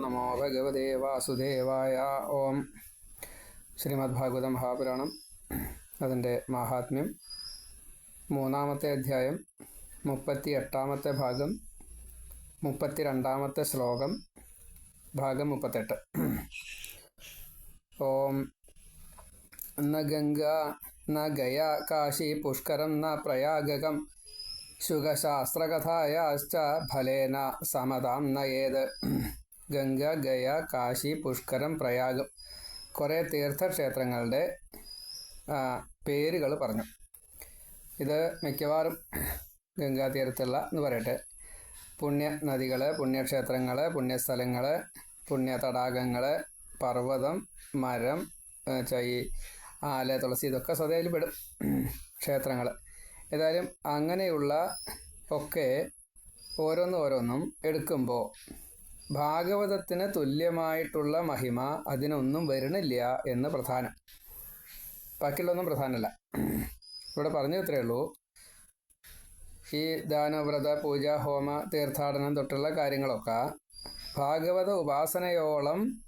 നമോ ഭഗവതേ വാസുദേവായ ഓം ശ്രീമദ് ഭാഗവത മഹാപുരാണം അതിന്റെ മാഹാത്മ്യം മൂന്നാമത്തെ അധ്യായം മുപ്പത്തി എട്ടാമത്തെ ഭാഗം മുപ്പത്തി രണ്ടാമത്തെ ശ്ലോകം ഭാഗം മുപ്പത്തെട്ട്. ഓം ന ഗംഗ ന ഗയ കാശി പുഷ്കരം ന പ്രയാഗകം ശുഖശാസ്ത്രകഥായാശ്ച ഫലേന സമതാം നയേത് ഗംഗ ഗയ കാശി പുഷ്കരം പ്രയാഗം കുറേ തീർത്ഥക്ഷേത്രങ്ങളുടെ പേരുകൾ പറഞ്ഞു. ഇത് മിക്കവാറും ഗംഗാതീരത്തുള്ള എന്ന് പറയട്ടെ. പുണ്യ നദികൾ പുണ്യക്ഷേത്രങ്ങൾ പുണ്യസ്ഥലങ്ങൾ പുണ്യ തടാകങ്ങൾ പർവതം മരം ചൈ ആല തുളസി ഇതൊക്കെ സ്വതയിൽ പെടും ക്ഷേത്രങ്ങൾ ഏതായാലും അങ്ങനെയുള്ള ഒക്കെ ഓരോന്നും ഓരോന്നും എടുക്കുമ്പോൾ ഭാഗവതത്തിന് തുല്യമായിട്ടുള്ള മഹിമ അതിനൊന്നും വരണില്ല എന്ന് പ്രധാനം. ബാക്കിയുള്ളൊന്നും പ്രധാനമല്ല. ഇവിടെ പറഞ്ഞു ഇത്രയേ ഉള്ളൂ. ഈ ദാനവ്രത പൂജ ഹോമ തീർത്ഥാടനം തൊട്ടുള്ള കാര്യങ്ങളൊക്കെ ഭാഗവത ഉപാസനയോളം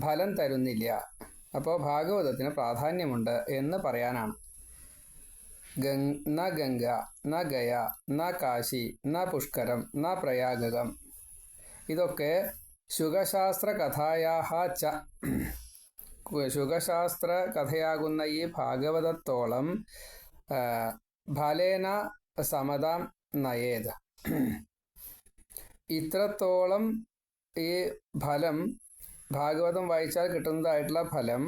ഫലം തരുന്നില്ല. അപ്പോൾ ഭാഗവതത്തിന് പ്രാധാന്യമുണ്ട് എന്ന് പറയാനാണ്. ഗംഗ് ന ഗംഗ ന ഗയ ന കാശി ന പുഷ്കരം ന പ്രയാഗകം ഇതൊക്കെ ശുഗശാസ്ത്ര കഥായാഹ ച ശുഗശാസ്ത്ര കഥയാകുന്ന ഈ ഭാഗവതത്തോളം ഫലേന സമതാം നയേത്. ഇത്രത്തോളം ഈ ഫലം ഭാഗവതം വായിച്ചാൽ കിട്ടുന്നതായിട്ടുള്ള ഫലം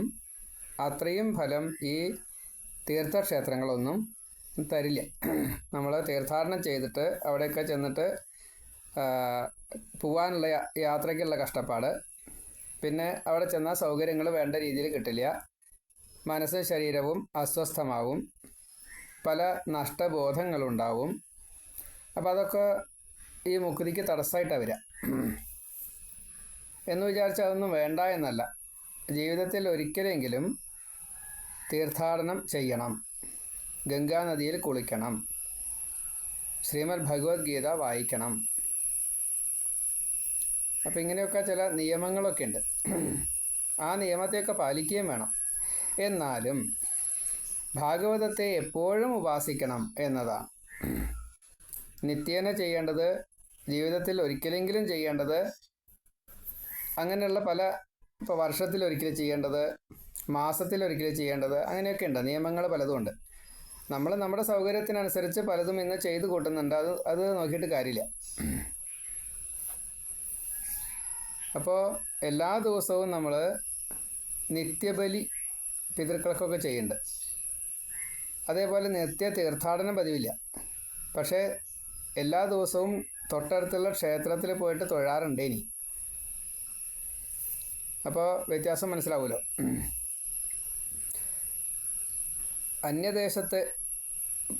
അത്രയും ഫലം ഈ തീർത്ഥക്ഷേത്രങ്ങളൊന്നും തരില്ല. നമ്മൾ തീർത്ഥാടനം ചെയ്തിട്ട് അവിടെയൊക്കെ ചെന്നിട്ട് പോവാനുള്ള യാത്രയ്ക്കുള്ള കഷ്ടപ്പാട്. പിന്നെ അവിടെ ചെന്നാൽ സൗകര്യങ്ങൾ വേണ്ട രീതിയിൽ കിട്ടില്ല. മനസ്സും ശരീരവും അസ്വസ്ഥമാവും. പല നഷ്ടബോധങ്ങളുണ്ടാവും. അപ്പോൾ അതൊക്കെ ഈ മുക്തിക്ക് തടസ്സമായിട്ടാണ് വരിക. എന്ന് വിചാരിച്ചാൽ അതൊന്നും വേണ്ട എന്നല്ല. ജീവിതത്തിൽ ഒരിക്കലെങ്കിലും തീർത്ഥാടനം ചെയ്യണം. ഗംഗാനദിയിൽ കുളിക്കണം. ശ്രീമദ് ഭഗവത്ഗീത വായിക്കണം. അപ്പം ഇങ്ങനെയൊക്കെ ചില നിയമങ്ങളൊക്കെ ഉണ്ട്. ആ നിയമത്തെയൊക്കെ പാലിക്കുകയും വേണം. എന്നാലും ഭാഗവതത്തെ എപ്പോഴും ഉപാസിക്കണം എന്നതാണ്. നിത്യേന ചെയ്യേണ്ടത് ജീവിതത്തിൽ ഒരിക്കലെങ്കിലും ചെയ്യേണ്ടത് അങ്ങനെയുള്ള പല ഇപ്പോൾ വർഷത്തിൽ ഒരിക്കലും ചെയ്യേണ്ടത് മാസത്തിൽ ഒരിക്കലും ചെയ്യേണ്ടത് അങ്ങനെയൊക്കെ ഉണ്ട്. നിയമങ്ങൾ പലതും ഉണ്ട്. നമ്മൾ നമ്മുടെ സൗകര്യത്തിനനുസരിച്ച് പലതും ഇന്ന് ചെയ്തു കൂട്ടുന്നുണ്ട്. അത് അത് നോക്കിയിട്ട് കാര്യമില്ല. അപ്പോൾ എല്ലാ ദിവസവും നമ്മൾ നിത്യബലി പിതൃക്കൾക്കൊക്കെ ചെയ്യുന്നുണ്ട്. അതേപോലെ നിത്യ തീർത്ഥാടനം പതിവില്ല. പക്ഷേ എല്ലാ ദിവസവും തൊട്ടടുത്തുള്ള ക്ഷേത്രത്തിൽ പോയിട്ട് തൊഴാറുണ്ട് ഇനി. അപ്പോൾ വ്യത്യാസം മനസ്സിലാവുമല്ലോ അന്യദേശത്തെ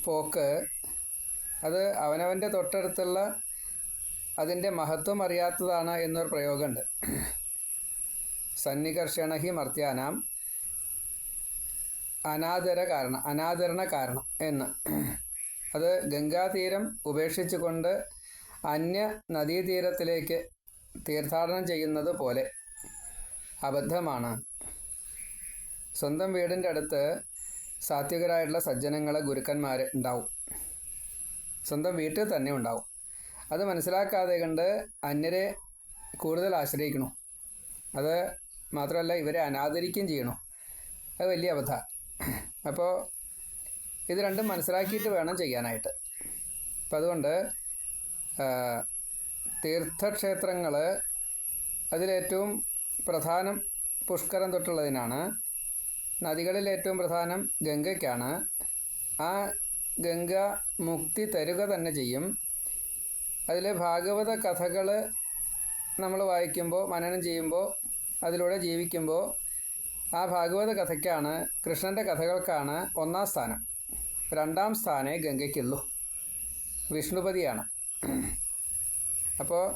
പോക്ക് അത് അവനവന്റെ തൊട്ടടുത്തുള്ള അതിന്റെ മഹത്വം അറിയാത്തതാണ് എന്നൊരു പ്രയോഗമുണ്ട്. സന്നികർഷണ ഹി മർത്യാനാം അനാദര കാരണം അനാദരണ കാരണം എന്ന്. അത് ഗംഗാതീരം ഉപേക്ഷിച്ചുകൊണ്ട് അന്യ നദീതീരത്തിലേക്ക് തീർത്ഥാടനം ചെയ്യുന്നത് പോലെ അബദ്ധമാണ്. സ്വന്തം വീടിന്റെ അടുത്ത് സാത്വികരായിട്ടുള്ള സജ്ജനങ്ങളെ ഗുരുക്കന്മാർ ഉണ്ടാവും. സ്വന്തം വീട്ടിൽ തന്നെ ഉണ്ടാവും. അത് മനസ്സിലാക്കാതെ കണ്ട് അന്യരെ കൂടുതൽ ആശ്രയിക്കണു. അത് മാത്രമല്ല ഇവരെ അനാദരിക്കുകയും ചെയ്യണം. അത് വലിയ അബദ്ധ. അപ്പോൾ ഇത് രണ്ടും മനസ്സിലാക്കിയിട്ട് വേണം ചെയ്യാനായിട്ട്. അപ്പം അതുകൊണ്ട് തീർത്ഥക്ഷേത്രങ്ങൾ അതിലേറ്റവും പ്രധാനം പുഷ്കരം തൊട്ടുള്ളതിനാണ്. നദികളിൽ ഏറ്റവും പ്രധാനം ഗംഗയ്ക്കാണ്. ആ ഗംഗ മുക്തി തരുക തന്നെ ചെയ്യും. അതിൽ ഭാഗവത കഥകൾ നമ്മൾ വായിക്കുമ്പോൾ മനനം ചെയ്യുമ്പോൾ അതിലൂടെ ജീവിക്കുമ്പോൾ ആ ഭാഗവത കഥയ്ക്കാണ് കൃഷ്ണന്റെ കഥകൾക്കാണ് ഒന്നാം സ്ഥാനം. രണ്ടാം സ്ഥാനേ ഗംഗയ്ക്കുള്ളൂ. വിഷ്ണുപതിയാണ്. അപ്പോൾ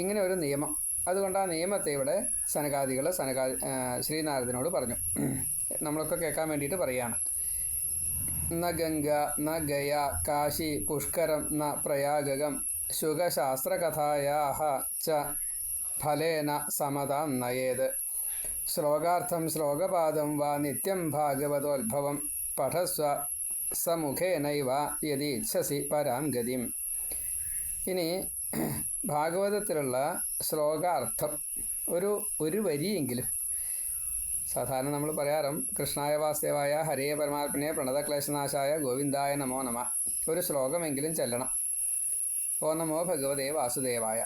ഇങ്ങനെ ഒരു നിയമം. അതുകൊണ്ട് ആ നിയമത്തെ ഇവിടെ സനകാദികൾ സനകാ ശ്രീനാരദനോട് പറഞ്ഞു. നമ്മളൊക്കെ കേൾക്കാൻ വേണ്ടിയിട്ട് പറയുകയാണ് ന ഗംഗ ന ഗയ കാശി പുഷ്കരം ന പ്രയാഗകം ശുഖശാസ്ത്രകഥായാഹ ച ഫലേന സമതാം നയേത്. ശ്ലോകാർത്ഥം ശ്ലോകപാദം വാ നിത്യം ഭാഗവതോത്ഭവം പഠസ്വ സമുഖേനൈവ യതി ഇച്ഛസി പരാം ഗതിം. ഇനി ഭാഗവതത്തിലുള്ള ശ്ലോകാർത്ഥം. ഒരു ഒരു വരിയെങ്കിലും സാധാരണ നമ്മൾ പറയാറും കൃഷ്ണായ വാസ്തേവായ ഹരേ പരമാത്മനെ പ്രണതക്ലേശനാശായ ഗോവിന്ദായ നമോ നമ. ഒരു ശ്ലോകമെങ്കിലും ചെല്ലണം. ഓ നമോ ഭഗവതേ വാസുദേവായ.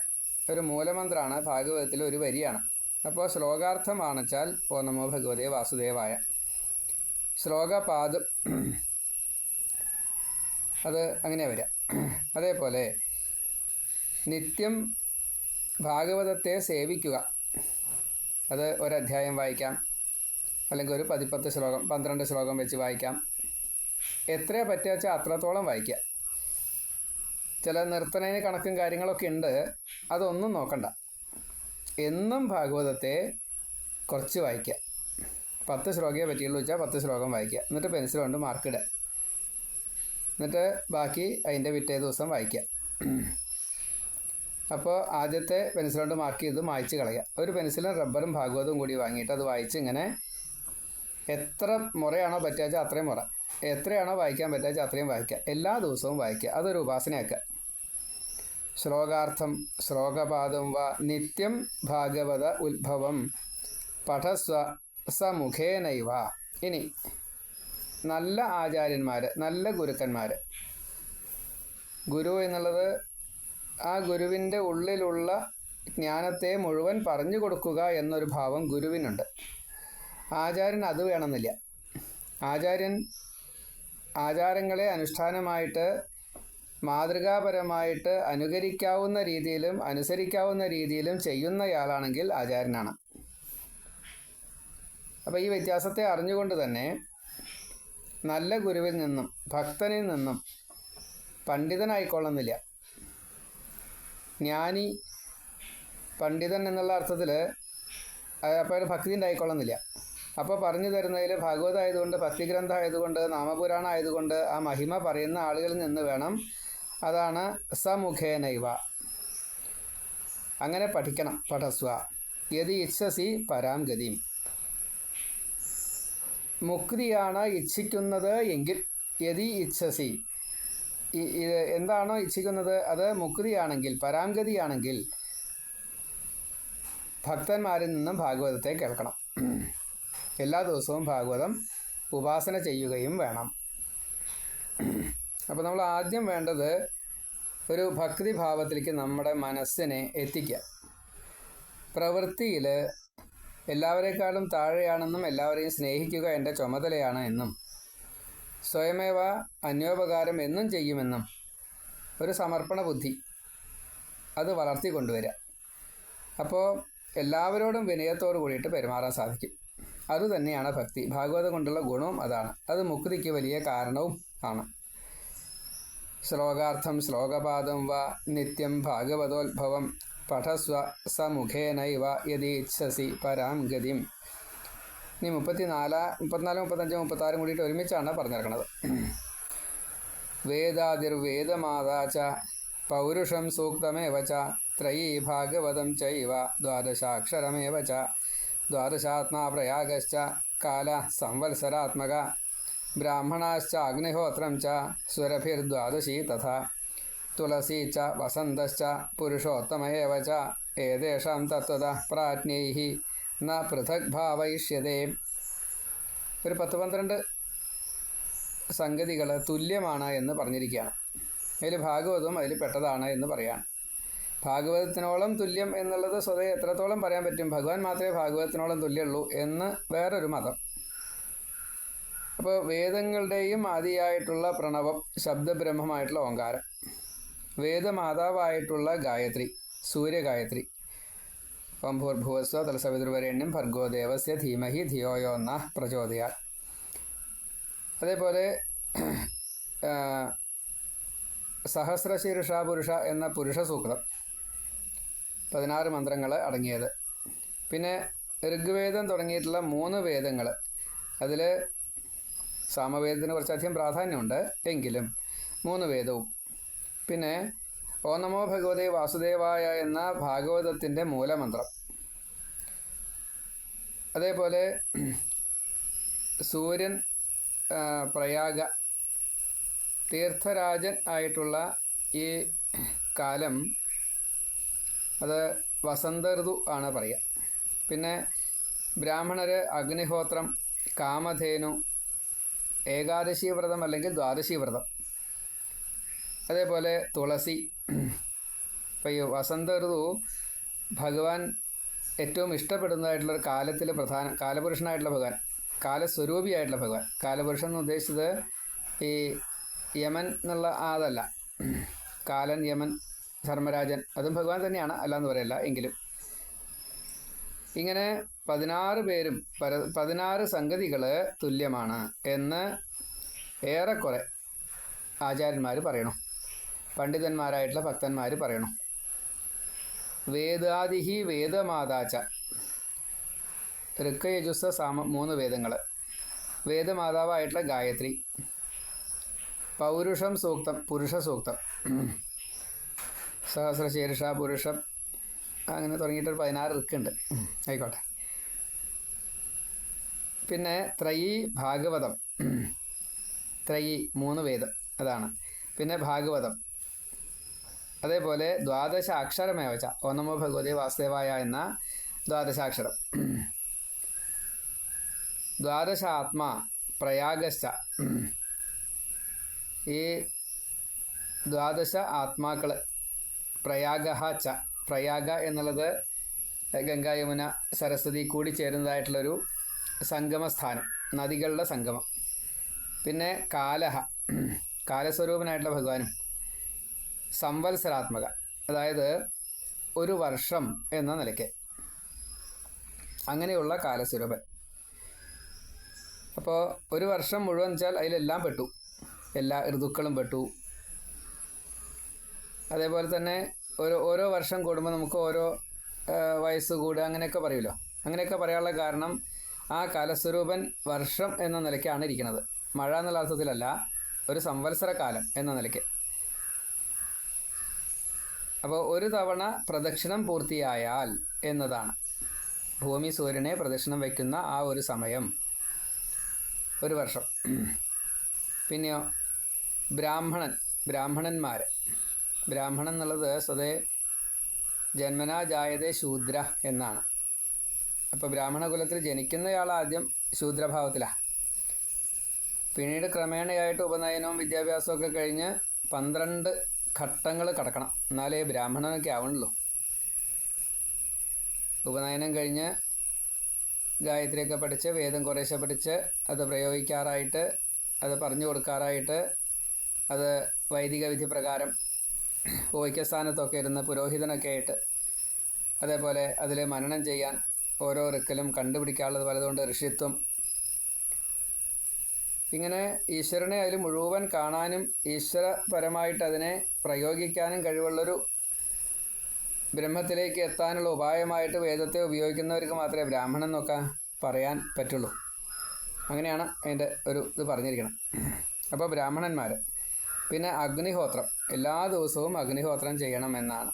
ഒരു മൂലമന്ത്രമാണ് ഭാഗവതത്തിൽ ഒരു വരിയാണ്. അപ്പോൾ ശ്ലോകാർത്ഥമാണെച്ചാൽ ഓ നമോ ഭഗവതേ വാസുദേവായ. ശ്ലോകപാദം അത് അങ്ങനെ വരിക. അതേപോലെ നിത്യം ഭാഗവതത്തെ സേവിക്കുക. അത് ഒരധ്യായം വായിക്കാം. അല്ലെങ്കിൽ ഒരു പതിപ്പത്ത് ശ്ലോകം പന്ത്രണ്ട് ശ്ലോകം വെച്ച് വായിക്കാം. എത്ര പറ്റുക അത്രത്തോളം വായിക്കാം. ചില നിർത്തനത്തിന് കണക്കും കാര്യങ്ങളൊക്കെ ഉണ്ട്. അതൊന്നും നോക്കണ്ട. എന്നും ഭാഗവതത്തെ കുറച്ച് വായിക്കുക പത്ത് ശ്ലോകയെ പറ്റിയുള്ളൂ വെച്ചാൽ പത്ത് ശ്ലോകം വായിക്കുക എന്നിട്ട് പെൻസിൽ കൊണ്ട് മാർക്കിടുക എന്നിട്ട് ബാക്കി അതിന്റെ പിറ്റേ ദിവസം വായിക്കാം. അപ്പോൾ ആദ്യത്തെ പെൻസിൽ കൊണ്ട് മാർക്ക് ചെയ്ത് മായ്ച്ച് കളയുക ഒരു പെൻസിലും റബ്ബറും ഭാഗവതവും കൂടി വാങ്ങിയിട്ട് അത് വായിച്ച് ഇങ്ങനെ എത്ര മുറയാണോ പറ്റുക അത്രയും മുറ. എത്രയാണോ വായിക്കാൻ പറ്റുക അത്രയും വായിക്കുക എല്ലാ ദിവസവും വായിക്കുക അതൊരു ഉപാസനയാക്കുക ശ്ലോകാർത്ഥം ശ്ലോകപാദം വ. നിത്യം ഭാഗവത ഉത്ഭവം. പഠസ്വ സമുഖേനൈവ ഇനി നല്ല ആചാര്യന്മാർ നല്ല ഗുരുക്കന്മാർ ഗുരു എന്നുള്ളത് ആ ഗുരുവിന്റെ ഉള്ളിലുള്ള ജ്ഞാനത്തെ മുഴുവൻ പറഞ്ഞു കൊടുക്കുക എന്നൊരു ഭാവം ഗുരുവിനുണ്ട്. ആചാര്യൻ അത് വേണമെന്നില്ല. ആചാര്യൻ ആചാരങ്ങളെ അനുഷ്ഠാനമായിട്ട് മാതൃകാപരമായിട്ട് അനുകരിക്കാവുന്ന രീതിയിലും അനുസരിക്കാവുന്ന രീതിയിലും ചെയ്യുന്നയാളാണെങ്കിൽ ആചാര്യനാണ്. അപ്പോൾ ഈ വ്യത്യാസത്തെ അറിഞ്ഞുകൊണ്ട് തന്നെ നല്ല ഗുരുവിൽ നിന്നും ഭക്തനിൽ നിന്നും പണ്ഡിതനായിക്കൊള്ളുന്നില്ല. ജ്ഞാനി പണ്ഡിതൻ എന്നുള്ള അർത്ഥത്തിൽ അപ്പോൾ ഭക്തി ഉണ്ടായിക്കൊള്ളുന്നില്ല അപ്പോൾ പറഞ്ഞു തരുന്നതിൽ ഭാഗവത ആയതുകൊണ്ട് ഭക്തിഗ്രന്ഥം ആയതുകൊണ്ട് നാമപുരാണം ആയതുകൊണ്ട് ആ മഹിമ പറയുന്ന ആളുകളിൽ നിന്ന് വേണം. അതാണ് സമുഖേനൈവ. അങ്ങനെ പഠിക്കണം പഠസ്വ. യതി ഇച്ഛസി പരാം ഗതിയും മുക്തിയാണ് ഇച്ഛിക്കുന്നത് എങ്കിൽ യതി ഇച്ഛസി. ഇത് എന്താണോ ഇച്ഛിക്കുന്നത്? അത് മുക്തിയാണെങ്കിൽ പരാംഗതിയാണെങ്കിൽ ഭക്തന്മാരിൽ നിന്നും ഭാഗവതത്തെ കേൾക്കണം. എല്ലാ ദിവസവും ഭാഗവതം ഉപാസന ചെയ്യുകയും വേണം. അപ്പോൾ നമ്മൾ ആദ്യം വേണ്ടത് ഒരു ഭക്തിഭാവത്തിലേക്ക് നമ്മുടെ മനസ്സിനെ എത്തിക്കുക. പ്രവൃത്തിയിൽ എല്ലാവരെക്കാളും താഴെയാണെന്നും എല്ലാവരെയും സ്നേഹിക്കുക എന്റെ ചുമതലയാണ് എന്നും സ്വയമേവ അന്യോപകാരം എന്നും ചെയ്യുമെന്നും ഒരു സമർപ്പണ ബുദ്ധി അത് വളർത്തിക്കൊണ്ടുവരിക. അപ്പോൾ എല്ലാവരോടും വിനയത്തോടു കൂടിയിട്ട് പെരുമാറാൻ സാധിക്കും. അതുതന്നെയാണ് ഭക്തി. ഭാഗവതം കൊണ്ടുള്ള ഗുണവും അതാണ്. അത് മുക്തിക്ക് വലിയ കാരണവും ആണ്. ശ്ലോകാർത്ഥം ശ്ലോകപാദം വ നിത്യം ഭാഗവതോത്ഭവം പഠസ്വ സമുഖേനൈവ യദീച്ഛസി പരാം ഗതിം. ഇനി മുപ്പത്തിനാല് മുപ്പത്തിനാല് മുപ്പത്തഞ്ച് മുപ്പത്താറും കൂടിയിട്ട് ഒരുമിച്ചാണ് പറഞ്ഞിരിക്കുന്നത് വേദാതിർവേദമാതാ ച പൗരുഷം സൂക്തമേവ ച ത്രയീ ഭാഗവതം ചൈവ ദ്വാദശാക്ഷരമേവ ച ദ്വാദശാത്മാ പ്രയാഗശ്ച കാല സംവത്സരാത്മക ബ്രാഹ്മണാശ്ച അഗ്നിഹോത്രം ച സുരഭിർദ്വാദശീ തഥാ. തുളസീ ച വസന്തശ്ച പുരുഷോത്തമേവ ച ഏതേഷാം തത്വത പ്രാജ്ഞൈ ന പൃഥക് ഭാവയിഷ്യതേ ഒരു പത്ത് പന്ത്രണ്ട് സംഗതികൾ തുല്യമാണ് എന്ന് പറഞ്ഞിരിക്കുകയാണ്. അതിൽ ഭാഗവതവും അതിൽ പെട്ടതാണ് എന്ന് പറയാം ഭാഗവതത്തിനോളം തുല്യം എന്നുള്ളത് സ്വതേ എത്രത്തോളം പറയാൻ പറ്റും? ഭഗവാൻ മാത്രമേ ഭാഗവതത്തിനോളം തുല്യമുള്ളൂ എന്ന് വേറൊരു മതം. അപ്പോൾ വേദങ്ങളുടെയും ആദിയായിട്ടുള്ള പ്രണവം ശബ്ദബ്രഹ്മമായിട്ടുള്ള ഓങ്കാരം. വേദമാതാവായിട്ടുള്ള ഗായത്രി സൂര്യഗായത്രി. ഓം ഭൂർഭുവസ്വ തലസവിതൃവരേണ്യം ഭർഗോദേവസ്യ ധീമഹി ധിയോയോ ന പ്രചോദയാൽ അതേപോലെ സഹസ്രശീർഷ പുരുഷ എന്ന പുരുഷ സൂക്തം പതിനാറ് മന്ത്രങ്ങൾ അടങ്ങിയത്. പിന്നെ ഋഗ്വേദം തുടങ്ങിയിട്ടുള്ള മൂന്ന് വേദങ്ങൾ അതിൽ സാമവേദത്തിന് കുറച്ചധികം പ്രാധാന്യമുണ്ട് എങ്കിലും മൂന്ന് വേദവും. പിന്നെ ഓ നമോ ഭഗവതേ വാസുദേവായ എന്ന ഭാഗവതത്തിന്റെ മൂലമന്ത്രം. അതേപോലെ സൂര്യൻ പ്രയാഗ തീർത്ഥരാജൻ ആയിട്ടുള്ള ഈ കാലം അത് വസന്ത ഋതു ആണ് പറയുക. പിന്നെ ബ്രാഹ്മണർ അഗ്നിഹോത്രം കാമധേനു ഏകാദശി വ്രതം അല്ലെങ്കിൽ ദ്വാദശി വ്രതം അതേപോലെ തുളസി. ഇപ്പം ഈ വസന്ത ഋതു ഭഗവാൻ ഏറ്റവും ഇഷ്ടപ്പെടുന്നതായിട്ടുള്ള ഒരു കാലത്തിൽ പ്രധാന കാലപുരുഷനായിട്ടുള്ള ഭഗവാൻ കാലസ്വരൂപിയായിട്ടുള്ള ഭഗവാൻ. കാലപുരുഷൻ എന്ന് ഉദ്ദേശിച്ചത് ഈ യമൻ എന്നുള്ള അതല്ല കാലൻ യമൻ ധർമ്മരാജൻ. അതും ഭഗവാൻ തന്നെയാണ് അല്ലാന്ന് പറയല്ല എങ്കിലും. ഇങ്ങനെ പതിനാറ് പേരും പര പതിനാറ് സംഗതികൾ തുല്യമാണ് എന്ന് ഏറെക്കുറെ ആചാര്യന്മാർ പറയണു. പണ്ഡിതന്മാരായിട്ടുള്ള ഭക്തന്മാർ പറയണു. വേദാദിഹി വേദമാതാച്ച ഋക്കയജുസ സാമ മൂന്ന് വേദങ്ങൾ വേദമാതാവായിട്ടുള്ള ഗായത്രി. പൗരുഷം സൂക്തം പുരുഷ സൂക്തം. സഹസ്രശീർഷ പുരുഷം. അങ്ങനെ തുടങ്ങിയിട്ട് പതിനാറ് ഋക്കുണ്ട് ആയിക്കോട്ടെ. പിന്നെ ത്രയി ഭാഗവതം. ത്രയി മൂന്ന് വേദം. അതാണ്. പിന്നെ ഭാഗവതം. അതേപോലെ ദ്വാദശ അക്ഷരമേവച്ച വച്ച നമോ ഭഗവതി വാസുദേവായ എന്ന ദ്വാദശാക്ഷരം. ദ്വാദശ ആത്മാ പ്രയാഗശ്ച. ഈ ദ്വാദശ ആത്മാക്കൾ പ്രയാഗ ച പ്രയാഗ എന്നുള്ളത് ഗംഗാ യമുന സരസ്വതി കൂടി ചേരുന്നതായിട്ടുള്ളൊരു സംഗമസ്ഥാനം നദികളുടെ സംഗമം. പിന്നെ കാലഹ കാലസ്വരൂപനായിട്ടുള്ള ഭഗവാനും സംവത്സരാത്മക അതായത് ഒരു വർഷം എന്ന നിലയ്ക്ക്. അങ്ങനെയുള്ള കാലസ്വരൂപൻ. അപ്പോൾ ഒരു വർഷം മുഴുവൻ വെച്ചാൽ അതിലെല്ലാം പെട്ടു. എല്ലാ ഋതുക്കളും പെട്ടു. അതേപോലെ തന്നെ ഓരോ ഓരോ വർഷം കൂടുമ്പോൾ നമുക്ക് ഓരോ വയസ്സ് കൂടുക അങ്ങനെയൊക്കെ പറയുമല്ലോ. അങ്ങനെയൊക്കെ പറയാനുള്ള കാരണം ആ കാലസ്വരൂപൻ വർഷം എന്ന നിലയ്ക്കാണ് ഇരിക്കുന്നത്. മഴ എന്നുള്ള അർത്ഥത്തിലല്ല ഒരു സംവത്സര കാലം എന്ന നിലയ്ക്ക്. അപ്പോൾ ഒരു തവണ പ്രദക്ഷിണം പൂർത്തിയായാൽ എന്നതാണ്. ഭൂമി സൂര്യനെ പ്രദക്ഷിണം വയ്ക്കുന്ന ആ ഒരു സമയം ഒരു വർഷം. പിന്നെയോ ബ്രാഹ്മണൻ ബ്രാഹ്മണന്മാർ ബ്രാഹ്മണൻ എന്നുള്ളത് സ്വതേ ജന്മനാ ജായതേ ശൂദ്ര എന്നാണ്. അപ്പോൾ ബ്രാഹ്മണകുലത്തിൽ ജനിക്കുന്നയാൾ ആദ്യം ശൂദ്രഭാവത്തിലാണ് പിന്നീട് ക്രമേണയായിട്ട് ഉപനയനവും വിദ്യാഭ്യാസവും ഒക്കെ കഴിഞ്ഞ് പന്ത്രണ്ട് ഘട്ടങ്ങൾ കടക്കണം. എന്നാലേ ബ്രാഹ്മണനൊക്കെ ആവണല്ലോ ഉപനയനം കഴിഞ്ഞ് ഗായത്രിയൊക്കെ പഠിച്ച് വേദം കുറേശ്ശെ പഠിച്ച് അത് പ്രയോഗിക്കാറായിട്ട് അത് പറഞ്ഞു കൊടുക്കാറായിട്ട് അത് വൈദിക വിധി പ്രകാരം ഓയ്ക്കസ്ഥാനത്തൊക്കെ ഇരുന്ന് പുരോഹിതനൊക്കെ ആയിട്ട് അതേപോലെ അതിൽ മനനം ചെയ്യാൻ ഓരോ റിക്കലും കണ്ടുപിടിക്കാനുള്ളത് പലതുകൊണ്ട് ഋഷിത്വം. ഇങ്ങനെ ഈശ്വരനെ അതിൽ മുഴുവൻ കാണാനും ഈശ്വരപരമായിട്ട് അതിനെ പ്രയോഗിക്കാനും കഴിവുള്ളൊരു ബ്രഹ്മത്തിലേക്ക് എത്താനുള്ള ഉപായമായിട്ട് വേദത്തെ ഉപയോഗിക്കുന്നവർക്ക് മാത്രമേ ബ്രാഹ്മണൻ എന്നൊക്കെ പറയാൻ പറ്റുള്ളൂ. അങ്ങനെയാണ് അതിന്റെ ഒരു ഇത് പറഞ്ഞിരിക്കണം അപ്പോൾ ബ്രാഹ്മണന്മാർ പിന്നെ അഗ്നിഹോത്രം. എല്ലാ ദിവസവും അഗ്നിഹോത്രം ചെയ്യണം എന്നാണ്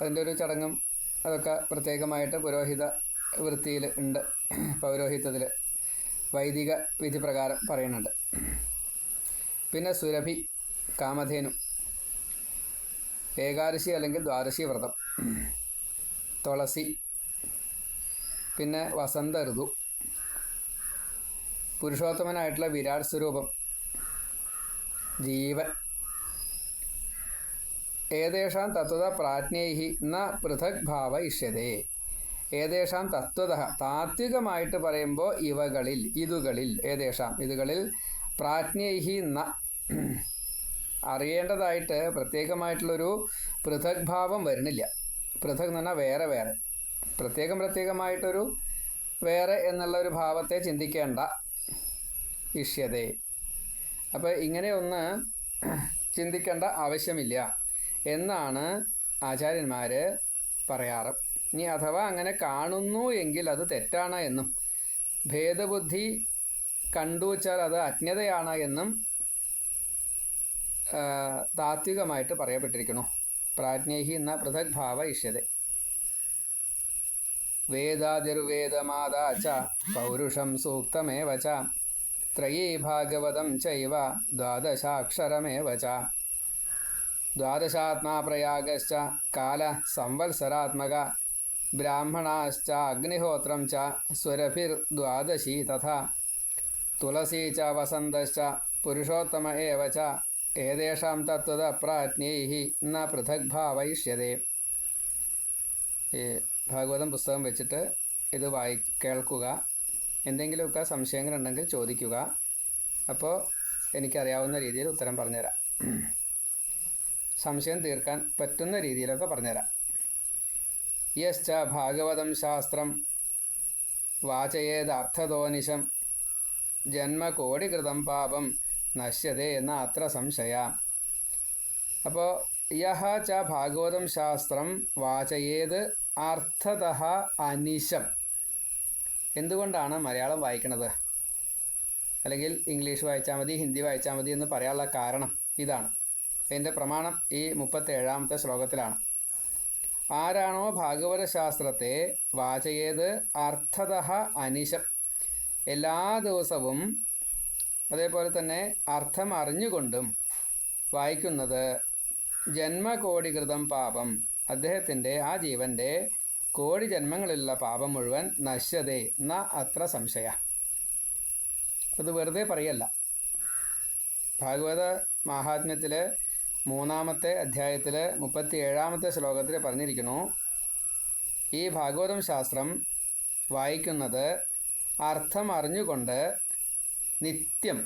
അതിന്റെ ഒരു ചടങ്ങും അതൊക്കെ പ്രത്യേകമായിട്ട് പുരോഹിത വൃത്തിയിൽ ഉണ്ട്. പൗരോഹിത്യത്തിൽ വൈദിക വിധി പ്രകാരം പറയുന്നുണ്ട്. പിന്നെ സുരഭി കാമധേനു. ഏകാദശി അല്ലെങ്കിൽ ദ്വാദശി വ്രതം. തുളസി. പിന്നെ വസന്ത ഋതു. പുരുഷോത്തമനായിട്ടുള്ള വിരാട് സ്വരൂപം. ജീവൻ. ഏതേഷാം തത്വത പ്രാജ്ഞൈ ന പൃഥക് ഭാവ ഇഷ്യതേ ഏതേഷാം തത്വത താത്വികമായിട്ട് പറയുമ്പോൾ ഇവകളിൽ ഇതുകളിൽ ഏതേഷാം ഇതുകളിൽ പ്രാജ്ഞൈഹി ന. അറിയേണ്ടതായിട്ട് പ്രത്യേകമായിട്ടുള്ളൊരു പൃഥക് ഭാവം വരുന്നില്ല. പൃഥക് എന്ന് പറഞ്ഞാൽ വേറെ വേറെ. പ്രത്യേകം പ്രത്യേകമായിട്ടൊരു വേറെ എന്നുള്ള ഒരു ഭാവത്തെ ചിന്തിക്കേണ്ട ഇഷ്യതേ. അപ്പോൾ ഇങ്ങനെ ഒന്ന് ചിന്തിക്കേണ്ട ആവശ്യമില്ല എന്നാണ് ആചാര്യന്മാർ പറയാറ്. ഇനി അഥവാ അങ്ങനെ കാണുന്നു എങ്കിൽ അത് തെറ്റാണ് എന്നും ഭേദബുദ്ധി കണ്ടു വച്ചാൽ അത് അജ്ഞതയാണ് എന്നും താത്വികമായിട്ട് പറയപ്പെട്ടിരിക്കുന്നു. പ്രാജ്ഞൈഹി എന്ന പൃഥക് ഭാവ ഇഷ്യത. വേദാതിർവേദമാതാ ച പൗരുഷം സൂക്തമേവച ത്രയീ ഭാഗവതം ചൈവ. ദ്വാദശാക്ഷരമേവ ച. ദ്വാദശാത്മാ പ്രയാഗശ്ച കാല സംവത്സരാത്മക ബ്രാഹ്മണാശ്ച. അഗ്നിഹോത്രം ച. സ്വരഭിർദ്വാദശി തഥാ. തുളസീ ച. വസന്തശ്ച. പുരുഷോത്തമ ഏവ ച. ഏതേഷാം തത്വത പ്രാജ്ഞൈः ന പൃഥക് ഭാവയിഷ്യതേ. ഈ ഭാഗവതം പുസ്തകം വെച്ചിട്ട് ഇത് വായി കേൾക്കുക. എന്തെങ്കിലുമൊക്കെ സംശയങ്ങളുണ്ടെങ്കിൽ ചോദിക്കുക. അപ്പോൾ എനിക്കറിയാവുന്ന രീതിയിൽ ഉത്തരം പറഞ്ഞുതരാം. സംശയം തീർക്കാൻ പറ്റുന്ന രീതിയിലൊക്കെ പറഞ്ഞുതരാം. യശ്ച ഭാഗവതം ശാസ്ത്രം വാചയേദർത്ഥതോനിശം ജന്മകോടികൃതം പാപം നശ്യതേ എന്ന അത്ര സംശയ. അപ്പോൾ യഹ ച ഭാഗവതം ശാസ്ത്രം വാചയേത് അർത്ഥത അനിശം. എന്തുകൊണ്ടാണ് മലയാളം വായിക്കണത്? അല്ലെങ്കിൽ ഇംഗ്ലീഷ് വായിച്ചാൽ മതി ഹിന്ദി വായിച്ചാൽ മതി എന്ന് പറയാനുള്ള കാരണം ഇതാണ്. എന്റെ പ്രമാണം ഈ മുപ്പത്തേഴാമത്തെ ശ്ലോകത്തിലാണ്. ആരാണോ ഭാഗവത ശാസ്ത്രത്തെ വാചയേത് അർത്ഥത അനിശം. എല്ലാ ദിവസവും അതേപോലെ തന്നെ അർത്ഥം അറിഞ്ഞുകൊണ്ടും വായിക്കുന്നത് ജന്മകോടികൃതം പാപം അദ്ദേഹത്തിന്റെ ആ ജീവന്റെ കോടി ജന്മങ്ങളിലുള്ള പാപം മുഴുവൻ നശ്യതേ ന അത്ര സംശയ. അത് വെറുതെ പറയല്ല. ഭാഗവത മാഹാത്മ്യത്തിൽ മൂന്നാമത്തെ അധ്യായത്തിൽ മുപ്പത്തി ഏഴാമത്തെ ശ്ലോകത്തിൽ പറഞ്ഞിരിക്കുന്നു ഈ ഭാഗവതം ശാസ്ത്രം വായിക്കുന്നത് അർത്ഥം അറിഞ്ഞുകൊണ്ട് നിത്യം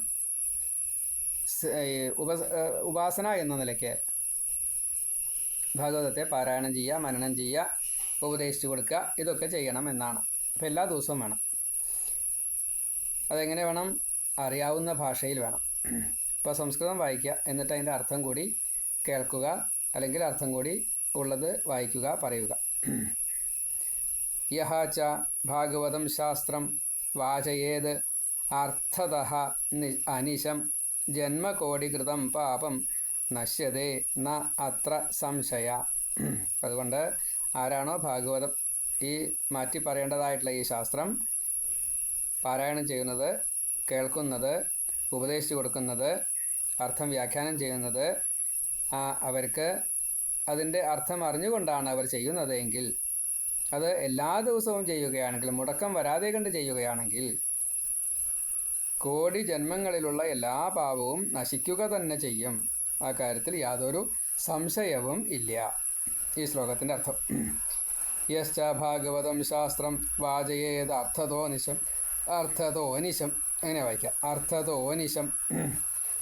ഉപ ഉപാസന എന്ന നിലയ്ക്ക്. ഭാഗവതത്തെ പാരായണം ചെയ്യുക മനനം ചെയ്യുക ഉപദേശിച്ചു കൊടുക്കുക. ഇതൊക്കെ ചെയ്യണം എന്നാണ്. അപ്പോൾ എല്ലാ ദിവസവും വേണം. അതെങ്ങനെ വേണം? അറിയാവുന്ന ഭാഷയിൽ വേണം. ഇപ്പോൾ സംസ്കൃതം വായിക്കുക എന്നിട്ട് അതിന്റെ അർത്ഥം കൂടി കേൾക്കുക അല്ലെങ്കിൽ അർത്ഥം കൂടി ഉള്ളത് വായിക്കുക പറയുക. യഹ ച ഭാഗവതം ശാസ്ത്രം വാചയേത് അർത്ഥത അനിശം ജന്മകോടികൃതം പാപം നശ്യതേ ന അത്ര സംശയ. അതുകൊണ്ട് ആരാണോ ഭാഗവതം ഈ മാറ്റി പറയേണ്ടതായിട്ടുള്ള ഈ ശാസ്ത്രം പാരായണം ചെയ്യുന്നത് കേൾക്കുന്നത് ഉപദേശിച്ചു കൊടുക്കുന്നത് അർത്ഥം വ്യാഖ്യാനം ചെയ്യുന്നത് അവർക്ക് അതിന്റെ അർത്ഥം അറിഞ്ഞുകൊണ്ടാണ് അവർ ചെയ്യുന്നത് എങ്കിൽ അത് എല്ലാ ദിവസവും ചെയ്യുകയാണെങ്കിൽ മുടക്കം വരാതെ കണ്ട് ചെയ്യുകയാണെങ്കിൽ കോടി ജന്മങ്ങളിലുള്ള എല്ലാ പാപവും നശിക്കുക തന്നെ ചെയ്യും. ആ കാര്യത്തിൽ യാതൊരു സംശയവും ഇല്ല. ഈ ശ്ലോകത്തിന്റെ അർത്ഥം. യശ്ച ഭാഗവതം ശാസ്ത്രം വാചയേത് അർത്ഥതോനിശം അർത്ഥതോനിശം അങ്ങനെ വായിക്കാം. അർത്ഥതോനിശം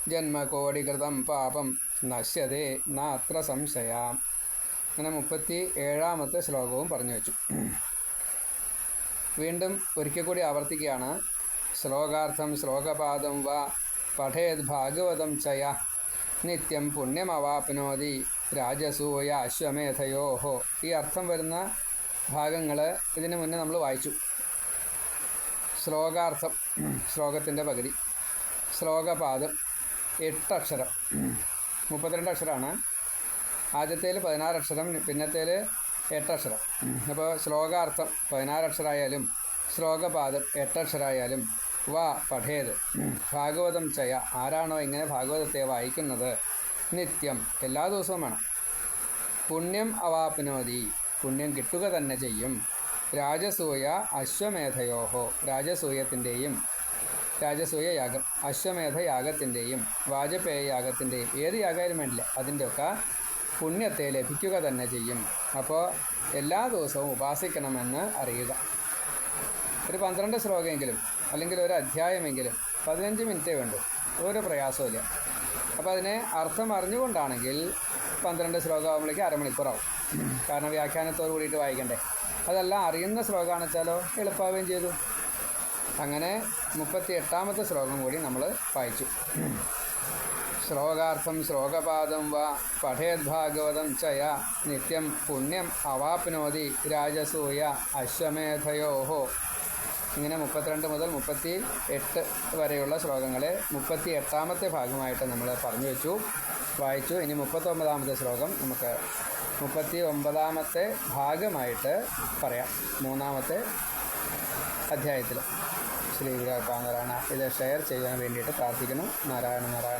ജന്മകോടികൃതം പാപം നശ്യതേ നാത്ര സംശയാം. അങ്ങനെ മുപ്പത്തി ഏഴാമത്തെ ശ്ലോകവും പറഞ്ഞു വെച്ചു. വീണ്ടും ഒരിക്കൽ കൂടി ആവർത്തിക്കുകയാണ്. ശ്ലോകാർത്ഥം ശ്ലോകപാദം വ പഠേത് ഭാഗവതം ചയ. നിത്യം പുണ്യമവാപ്നോതി. രാജസൂയ അശ്വമേധയോഹോ. ഈ അർത്ഥം വരുന്ന ഭാഗങ്ങൾ ഇതിനു മുന്നേ നമ്മൾ വായിച്ചു. ശ്ലോകാർത്ഥം ശ്ലോകത്തിന്റെ പകുതി. ശ്ലോകപാദം എട്ടക്ഷരം. മുപ്പത്തിരണ്ട് അക്ഷരമാണ് ആദ്യത്തേൽ പതിനാറ് അക്ഷരം പിന്നത്തേൽ എട്ടക്ഷരം. അപ്പോൾ ശ്ലോകാർത്ഥം പതിനാറ് അക്ഷരമായാലും ശ്ലോകപാദം എട്ടക്ഷരമായാലും വ പഠേത്. ഭാഗവതം ചയ ആരാണോ ഇങ്ങനെ ഭാഗവതത്തെ വായിക്കുന്നത്? നിത്യം എല്ലാ ദിവസവും വേണം. പുണ്യം അവാപ്നോതി. പുണ്യം കിട്ടുക തന്നെ ചെയ്യും. രാജസൂയ അശ്വമേധയോഹോ. രാജസൂയത്തിന്റെയും രാജസൂയ യാഗം അശ്വമേധ യാഗത്തിന്റെയും വാജപേയ യാഗത്തിന്റെയും ഏത് യാഗമായാലും വേണ്ടില്ല. അതിന്റെയൊക്കെ പുണ്യത്തെ ലഭിക്കുക തന്നെ ചെയ്യും. അപ്പോൾ എല്ലാ ദിവസവും ഉപാസിക്കണമെന്ന് അറിയുക. ഒരു പന്ത്രണ്ട് ശ്ലോകമെങ്കിലും അല്ലെങ്കിൽ ഒരു അധ്യായമെങ്കിലും പതിനഞ്ച് മിനിറ്റേ വേണ്ടൂ. ഒരു പ്രയാസമില്ല അപ്പോൾ അതിനെ അർത്ഥം അറിഞ്ഞുകൊണ്ടാണെങ്കിൽ പന്ത്രണ്ട് ശ്ലോകമാകുമ്പോഴേക്ക് അരമണിക്കൂറാവും. കാരണം വ്യാഖ്യാനത്തോട് കൂടിയിട്ട് വായിക്കണ്ടേ. അതെല്ലാം അറിയുന്ന ശ്ലോകമാണ് വെച്ചാലോ? എളുപ്പമാവുകയും ചെയ്തു. അങ്ങനെ മുപ്പത്തി എട്ടാമത്തെ ശ്ലോകം കൂടി നമ്മൾ വായിച്ചു. ശ്ലോകാർത്ഥം ശ്ലോകപാദം വ പഠേത് ഭാഗവതം ചയ നിത്യം പുണ്യം അവാപ്നോതി രാജസൂയ അശ്വമേധയോഹോ ഇങ്ങനെ മുപ്പത്തിരണ്ട് മുതൽ മുപ്പത്തി എട്ട് വരെയുള്ള ശ്ലോകങ്ങളെ മുപ്പത്തി എട്ടാമത്തെ ഭാഗമായിട്ട് നമ്മൾ പറഞ്ഞു വെച്ചു വായിച്ചു. ഇനി മുപ്പത്തൊമ്പതാമത്തെ ശ്ലോകം നമുക്ക് മുപ്പത്തി ഒമ്പതാമത്തെ ഭാഗമായിട്ട് പറയാം. മൂന്നാമത്തെ അധ്യായത്തിൽ. ശ്രീ നാരായണ ഇത് ഷെയർ ചെയ്യാൻ വേണ്ടിയിട്ട് പ്രാർത്ഥിക്കുന്നു. നാരായണ നാരായണ.